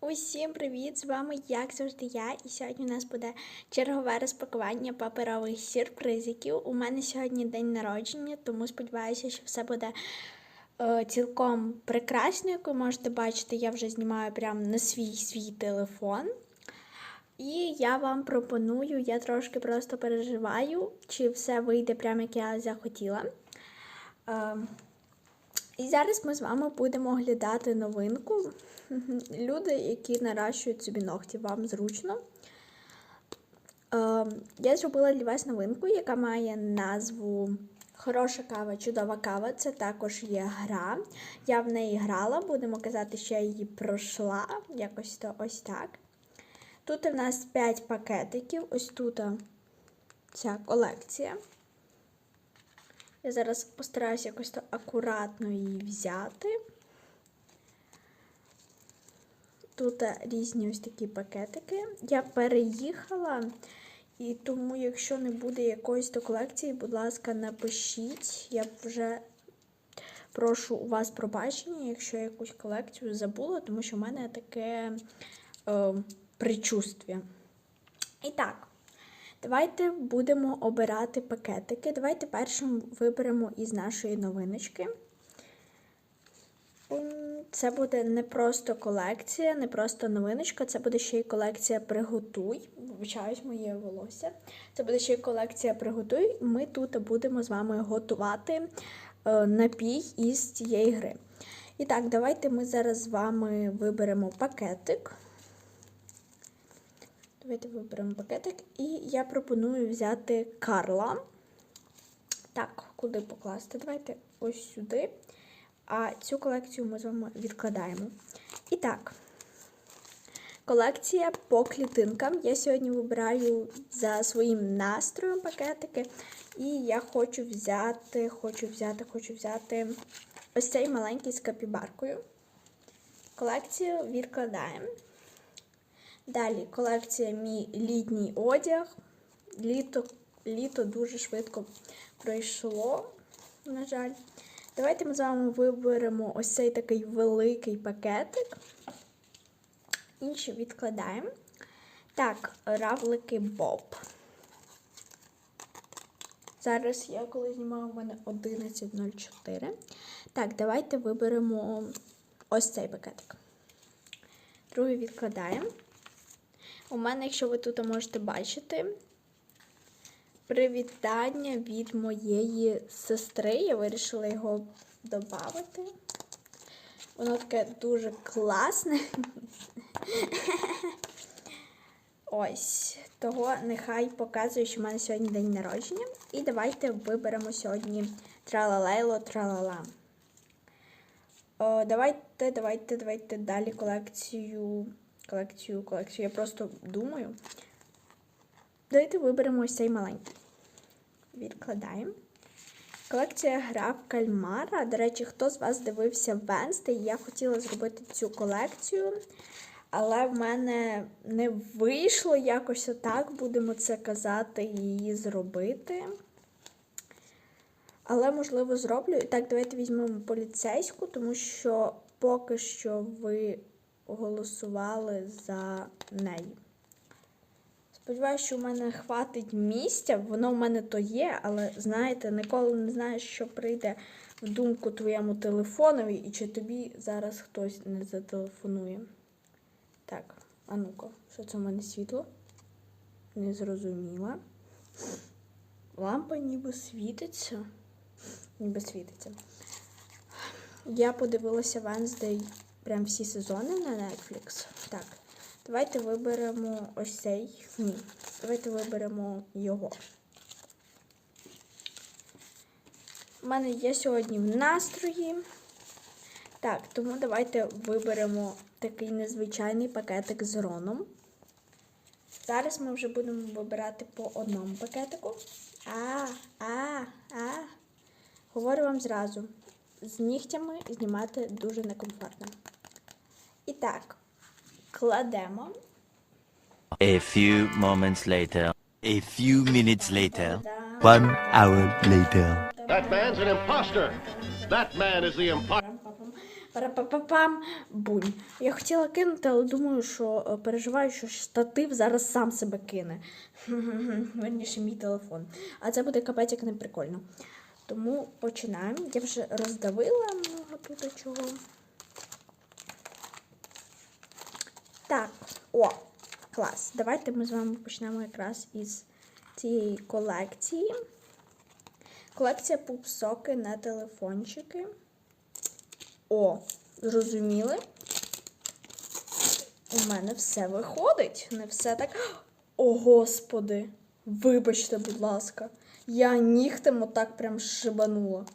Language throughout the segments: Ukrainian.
Усім привіт! З вами, як завжди, я. І сьогодні у нас буде чергове розпакування паперових сюрпризиків. У мене сьогодні день народження, тому сподіваюся, що все буде е, цілком прекрасно. Як ви можете бачити, я вже знімаю прямо на свій свій телефон. І я вам пропоную, я трошки просто переживаю, чи все вийде прямо як я захотіла. Е, і зараз ми з вами будемо оглядати новинку. Люди, які наращують собі ногті, вам зручно. Е, я зробила для вас новинку, яка має назву Хороша кава, чудова кава. Це також є гра. Я в неї грала, будемо казати, що я її пройшла. Якось то ось так. Тут у нас 5 пакетиків. Ось тут ця колекція. Я зараз постараюся якось то акуратно її взяти. Тут різні ось такі пакетики. Я переїхала, і тому, якщо не буде якоїсь то колекції, будь ласка, напишіть. Я вже прошу у вас пробачення, якщо я якусь колекцію забула, тому що в мене таке е, причувствие. І так. Давайте будемо обирати пакетики. Давайте першим виберемо із нашої новиночки. Це буде не просто колекція, не просто новиночка, це буде ще й колекція Приготуй. Вибачаюсь, моє волосся. Це буде ще й колекція Приготуй. Ми тут будемо з вами готувати напій із цієї гри. І так, давайте ми зараз з вами виберемо пакетик. Давайте виберемо пакетик. І я пропоную взяти Карла. Так, куди покласти? Давайте ось сюди. А цю колекцію ми з вами відкладаємо. І так, колекція по клітинкам. Я сьогодні вибираю за своїм настроєм пакетики. І я хочу взяти, хочу взяти, хочу взяти ось цей маленький з капібаркою. Колекцію відкладаємо. Далі колекція мій літній одяг. Літо літо дуже швидко пройшло, на жаль. Давайте ми з вами виберемо ось цей такий великий пакетик. Інші відкладаємо. Так, равлики Боб. Зараз я коли знімаю, у мене 11.04. Так, давайте виберемо ось цей пакетик. Другий відкладаємо. У мене, якщо ви тут можете бачити, привітання від моєї сестри. Я вирішила його додати. Воно таке дуже класне. Ось, того нехай показує, що в мене сьогодні день народження. І давайте виберемо сьогодні тралалейло тралала. Давайте, давайте, давайте далі колекцію колекцію, колекцію. Я просто думаю. Давайте виберемо ось цей маленький. Відкладаємо. Колекція гра в кальмара. До речі, хто з вас дивився Венстей, я хотіла зробити цю колекцію, але в мене не вийшло якось отак, будемо це казати, її зробити. Але, можливо, зроблю. І так, давайте візьмемо поліцейську, тому що поки що ви голосували за неї. Сподіваюся, що в мене хватить місця, воно в мене то є, але знаєте, ніколи не знаєш, що прийде в думку твоєму телефонові, і чи тобі зараз хтось не зателефонує. Так, а ну-ка, що це в мене світло? Не зрозуміла. Лампа ніби світиться. Ніби світиться. Я подивилася Wednesday прям всі сезони на Netflix. Так, давайте виберемо ось цей. Ні, давайте виберемо його. У мене є сьогодні в настрої. Так, тому давайте виберемо такий незвичайний пакетик з роном. Зараз ми вже будемо вибирати по одному пакетику. А, а, а. Говорю вам зразу. З нігтями знімати дуже некомфортно. І так, кладемо. A few moments later. A few minutes later. One hour later. That man's an imposter. That man is the imposter. Папам. Парапапапам, бунь. Я хотіла кинути, але думаю, що е, переживаю, що штатив зараз сам себе кине. Верніше, мій телефон. А це буде капець як не прикольно. Тому починаємо. Я вже роздавила тут чого. Так, о, клас. Давайте ми з вами почнемо якраз із цієї колекції. Колекція пупсоки на телефончики. О, зрозуміли? У мене все виходить. Не все так. О, господи! Вибачте, будь ласка. Я нігтем отак прям шибанула.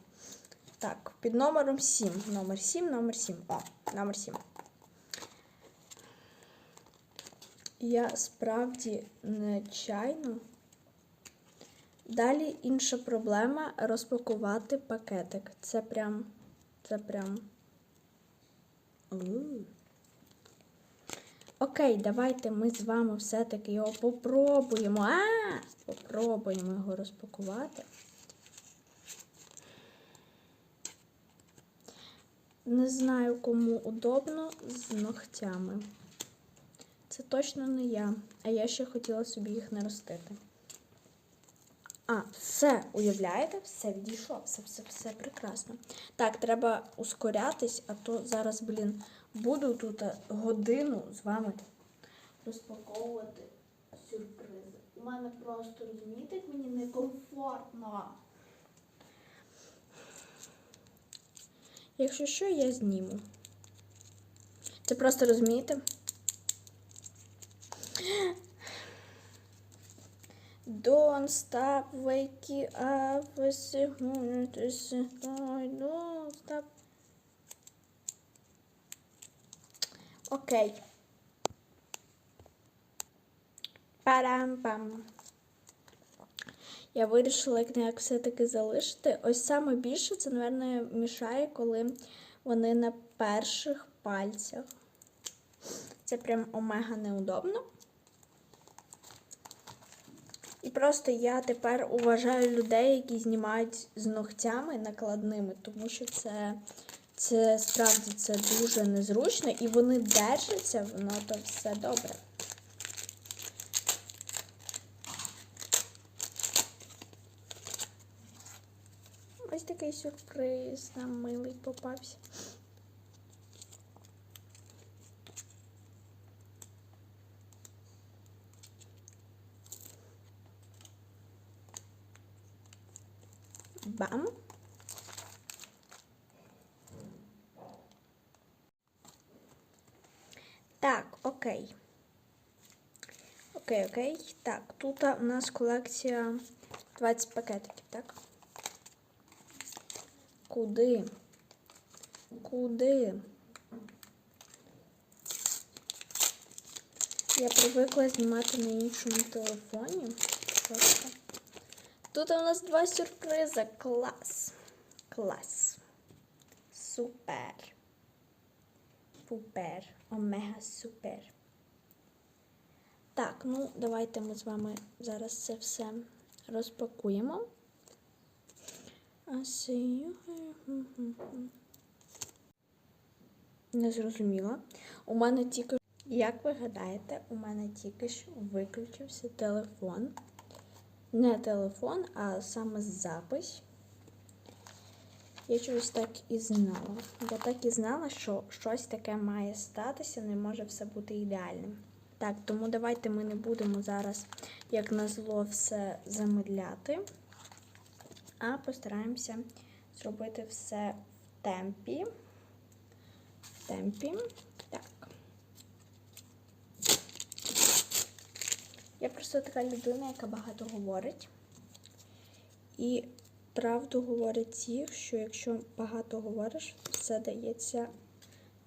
Так, під номером 7. Номер 7, номер 7. О, номер 7. Я справді нечайно. Далі інша проблема розпакувати пакетик. Це прям. Це прям. Окей, давайте ми з вами все-таки його попробуємо. А! Попробуємо його розпакувати. Не знаю, кому удобно з ногтями. Це точно не я. А я ще хотіла собі їх наростити. А, все, уявляєте? Все відійшло, все, все, все прекрасно. Так, треба ускорятись, а то зараз, блін, буду тут е, годину з вами розпаковувати сюрпризи. У мене просто, розумієте, мені некомфортно. Якщо що, я зніму. Це просто розумієте? Don't stop waking up with the moon Don't stop. Окей. Парам-пам. Я вирішила як все-таки залишити. Ось саме більше це, мабуть, мішає, коли вони на перших пальцях. Це прям омега неудобно. І просто я тепер уважаю людей, які знімають з ногтями накладними, тому що це, це справді це дуже незручно і вони держаться, воно то все добре. Ось такий сюрприз нам милий попався. Так, окей. Окей, окей. Так, тут у нас колекція 20 пакетиків, так? Куди? Куди? Я привикла знімати на іншому телефоні. Просто. Тут у нас два сюрпризи. Клас. Клас. Супер. Пупер. Омега супер. Так, ну давайте ми з вами зараз це все розпакуємо. Не зрозуміла. У мене тільки, як ви гадаєте, у мене тільки що виключився телефон не телефон, а саме запис. Я чогось так і знала. Я так і знала, що щось таке має статися, не може все бути ідеальним. Так, тому давайте ми не будемо зараз, як на зло, все замедляти, а постараємося зробити все в темпі. В темпі. Так. Я просто така людина, яка багато говорить. І правду говорять ті, що якщо багато говориш, все дається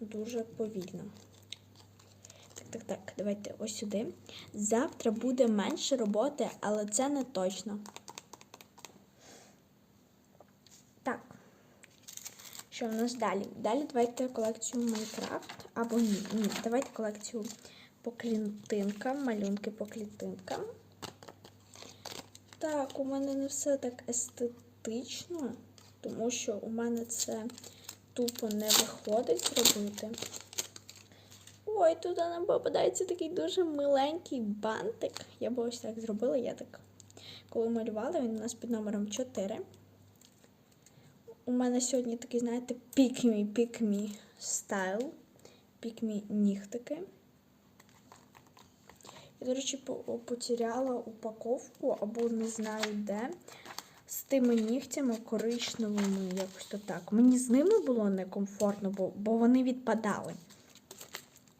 дуже повільно. Так, так, так, давайте ось сюди. Завтра буде менше роботи, але це не точно. Так. Що в нас далі? Далі давайте колекцію Майнкрафт. Або ні, ні, давайте колекцію по клітинкам, малюнки по клітинкам. Так, у мене не все так естетично, тому що у мене це тупо не виходить зробити. Ой, тут нам попадається такий дуже миленький бантик. Я б ось так зробила, я так. Коли малювала, він у нас під номером 4. У мене сьогодні такий, знаєте, пікмі, пікмі стайл. Пікмі нігтики. Я, до речі, потеряла упаковку або не знаю де. З тими нігтями коричневими, якось то так. Мені з ними було некомфортно, бо, бо вони відпадали.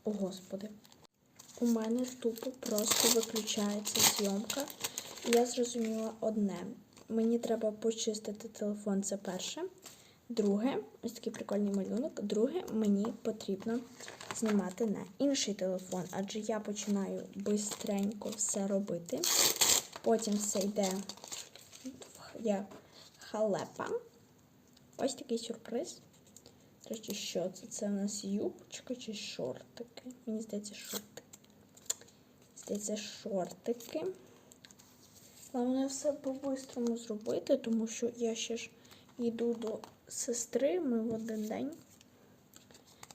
О, Господи. У мене тупо просто виключається зйомка. І я зрозуміла одне. Мені треба почистити телефон, це перше. Друге, ось такий прикольний малюнок. Друге, мені потрібно знімати на інший телефон, адже я починаю бистренько все робити. Потім все йде я халепа. Ось такий сюрприз. До що це? Це у нас юбочка чи шортики? Мені здається, шортики. Здається, шортики. Головне все по-бистрому зробити, тому що я ще ж йду до сестри, ми в один день.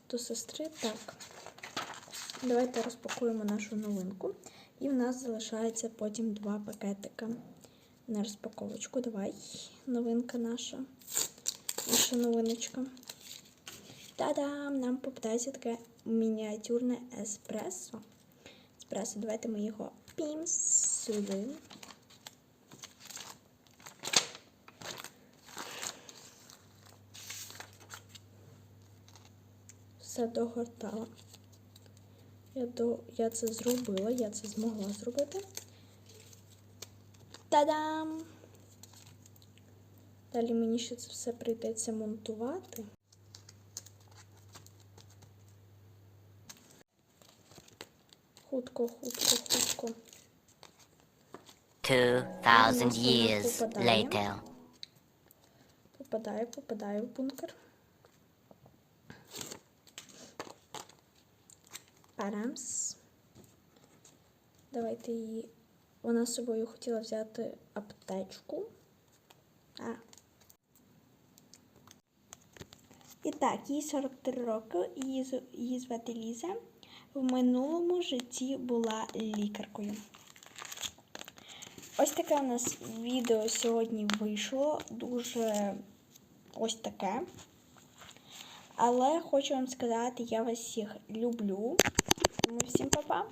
До сестри, так. Давайте розпакуємо нашу новинку. І в нас залишається потім два пакетика на розпаковочку. Давай, новинка наша. Наша новиночка. Та-дам! Нам попадається таке мініатюрне еспресо. Еспресо, давайте ми його пім сюди. Все догортала. Я, до... я це зробила, я це змогла зробити. Та-дам! Далі мені ще це все прийдеться монтувати. Хутко, хутко, хутко. 2,000 years later. Попадаю, попадаю в бункер. Парамс. Давайте її. Вона з собою хотіла взяти аптечку. А. І так, їй 43 роки, її, її звати Ліза. В минулому житті була лікаркою. Ось таке у нас відео сьогодні вийшло. Дуже ось таке. Але хочу вам сказати, я вас всіх люблю. Тому всім па-па.